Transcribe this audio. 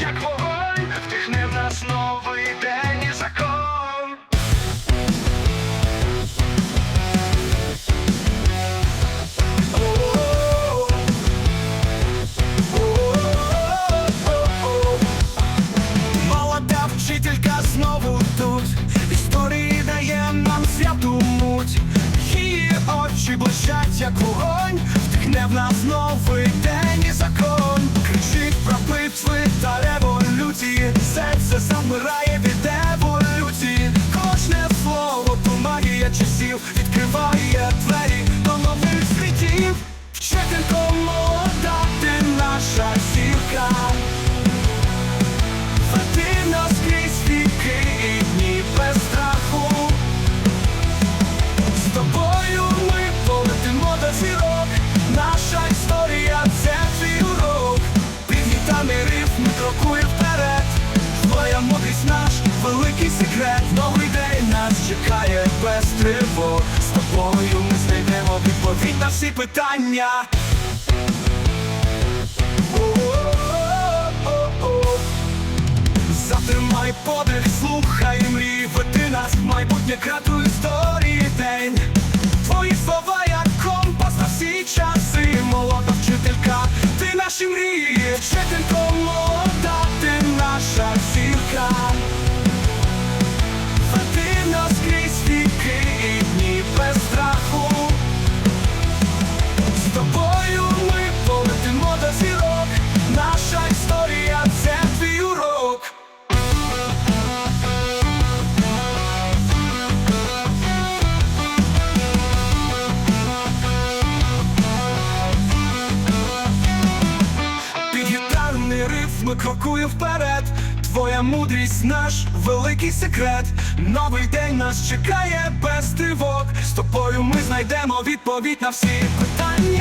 як вогонь, втихне в нас новий день і закон. Молода вчителька знову тут, історії дає нам святу муть, очі блищать, як вогонь, втихне в нас новий день. Замирає від еволюції. Кожне слово то часів відкриває двері до нових світів. Вчителько молода, ти наша зірка. Веди нас віки дні без страху. З тобою ми полетимо до зірок. Наша історія це твій урок. Під гітами рифм крокує вперед. Твоя мудрість наш великий секрет. Новий день нас чекає без тривог. З тобою ми знайдемо відповідь на всі питання. Затримай подих, слухай мрій, веди нас в майбутнє крату історії день. Твої слова, як компас на всі часи, молода вчителька, ти наші мрії, вчителько гітарний рифм крокує вперед. Твоя мудрість наш великий секрет. Новий день нас чекає без тривог. З тобою ми знайдемо відповідь на всі питання.